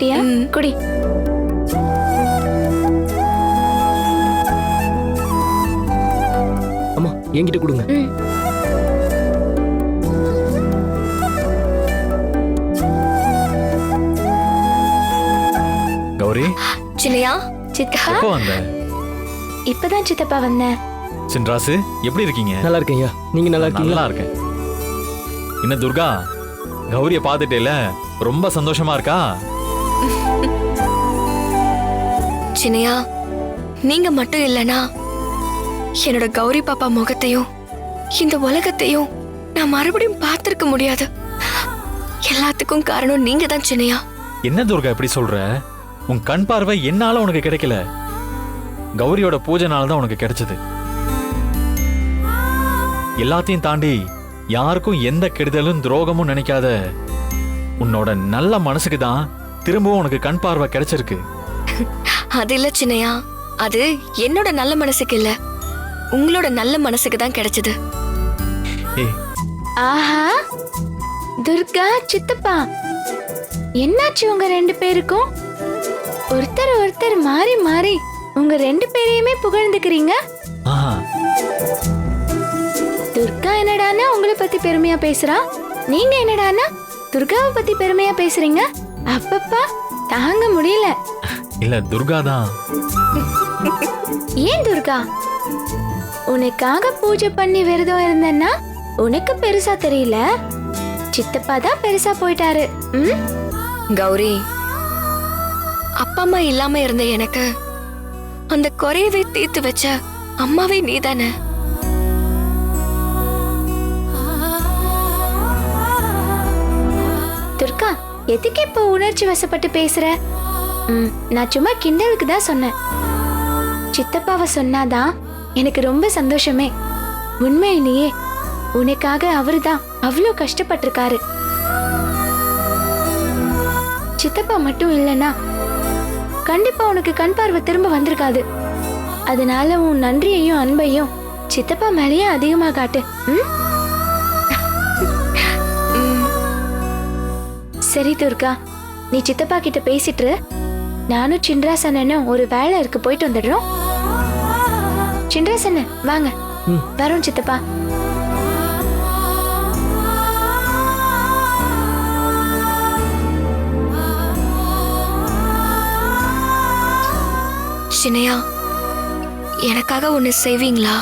போட்டியா ம். குடி. அம்மா என்கிட்ட கொடுங்க. கௌரி. சின்னையா சித்தப்பா. எப்போ வந்த? இப்பதான் சித்தப்பா வந்தேன் சின்ராசு எப்படி இருக்கீங்க? நல்லா இருக்கேன் ஐயா நீங்க நல்லா இருக்கீங்களா? நல்லா இருக்கேன். என்ன துர்கா? கௌரிய பார்த்துட்டேல ரொம்ப சந்தோஷமா இருக்கா? சின்னையா? நீங்க மட்டும் இல்லனா என்னோட கௌரி பாப்பா முகத்தையும் இந்த உலகத்தையும் நான் மறுபடியும் பார்த்திருக்க முடியாது. எல்லாத்துக்கும் காரணம் நீங்க தான் சின்னையா. என்ன துர்கா இப்படி சொல்ற? உன் கண் பார்வை என்னால உனக்கு கிடைக்கல. கௌரியோட பூஜைனால தான் உனக்கு கிடைச்சது. எல்லாத்தையும் தாண்டி யாருக்கும் எந்த கெடுதலும் துரோகமும் நினைக்காத உன்னோட நல்ல மனசுக்கு தான் திரும்பவும் உனக்கு கண் பார்வை கிடைச்சிருக்கு. அது இல்ல சின்னையா. அது என்னோட நல்ல மனசுக்கு இல்ல. உங்களோட நல்ல மனசுக்கு தான் கிடைச்சது. ஆஹா. துர்கா சித்தப்பா. என்னாச்சு உங்க ரெண்டு பேருக்கும்? ஒருத்தர் ஒருத்தர் மாறி மாறி உங்க ரெண்டு பேரையுமே புகழ்ந்துக்கிறீங்க? ஆஹா. துர்கா என்னடான்னா உங்களை பத்தி பெருமையா பேசுறா? நீங்க என்னடான்னா துர்காவை பத்தி பெருமையா பேசுறீங்க? அப்பப்பா தாங்க முடியல. இல்ல துர்கா தான். ஏன் துர்கா? உனக்காக பூஜை பண்ணி விரதம் இருந்தேன்னா உனக்கு பெருசா தெரியல. சித்தப்பா தான் பெருசா போயிட்டாரு. ம்? கௌரி அப்பா அம்மா இல்லாம இருந்த எனக்கு அந்த குறையவே தீர்த்து வச்ச அம்மாவே நீதானே? துர்கா எதுக்கு இப்போ உணர்ச்சி வசப்பட்டு பேசுற? நான் சும்மா கிண்டலுக்கு தான் சொன்னேன். சித்தப்பாவை சொன்னாதான் எனக்கு ரொம்ப சந்தோஷமே. உண்மையிலேயே உனக்காக அவரு தான் அவ்வளோ கஷ்டப்பட்டிருக்காரு. சித்தப்பா மட்டும் இல்லைன்னா கண்டிப்பா உனக்கு கண் பார்வை திரும்ப வந்திருக்காது. அதனால உன் நன்றியையும் அன்பையும் சித்தப்பா மேலேயே அதிகமாக காட்டு. ம்? சரி துர்கா நீ சித்தப்பா கிட்ட பேசிட்டு நானும் சின்ராசனும் ஒரு வேலை இருக்கு போயிட்டு வந்துடுறோம். சின்ராசனு வாங்க. வரோம் சித்தப்பா. சின்னையா எனக்காக ஒண்ணு செய்வீங்களா?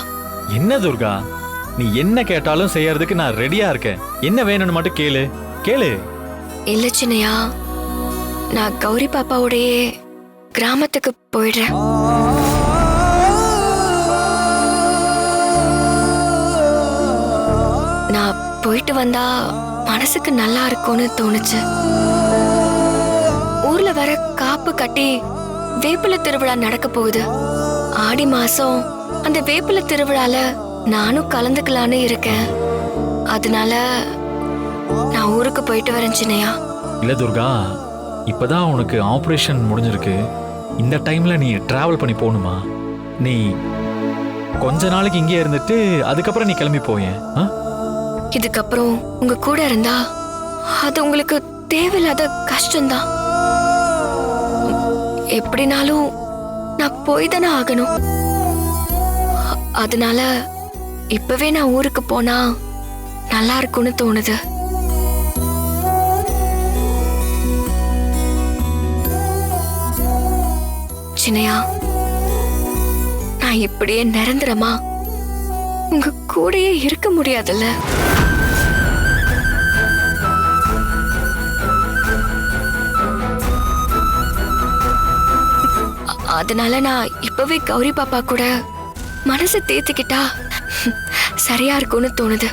என்ன துர்கா? நீ என்ன கேட்டாலும் செய்யறதுக்கு நான் ரெடியா இருக்கேன். என்ன வேணும்னு மட்டும் கேளு. கேளு. இல்ல சின்னையா நான் கௌரி பாப்பாவோடயே கிராமத்துக்கு போயிடுறேன். நான் போயிட்டு வந்தா மனசுக்கு நல்லா இருக்கும்னு தோணுச்சு. ஊர்ல வர காப்பு கட்டி வேப்பில திருவிழா நடக்க போகுது. ஆடி மாசம் அந்த வேப்பில திருவிழால நானும் கலந்துக்கலான்னு இருக்கேன். அதனால நான் ஊருக்கு போயிட்டு வரேன் சின்னையா. இல்ல துர்கா இப்போதான் உனக்கு ஆப்ரேஷன் முடிஞ்சிருக்கு. இந்த டைம்ல நீ ட்ராவல் பண்ணி போகணுமா? நீ கொஞ்ச நாளைக்கு இங்கே இருந்துட்டு அதுக்கப்புறம் நீ கிளம்பி போயேன். ஆ? இதுக்கப்புறம் உங்க கூட இருந்தா அது உங்களுக்கு தேவையில்லாத கஷ்டம்தான். எப்படினாலும் நான் போய் தானே ஆகணும். அதனால இப்பவே நான் ஊருக்கு போனா நல்லா இருக்கும்னு தோணுது. சின்னையா? நான் இப்படியே நிரந்தரமா உங்க கூடயே இருக்க முடியாதுல்ல? அதனால நான் இப்பவே கௌரி பாப்பா கூட மனசை தேத்திக்கிட்டா சரியா இருக்கும்னு தோணுது.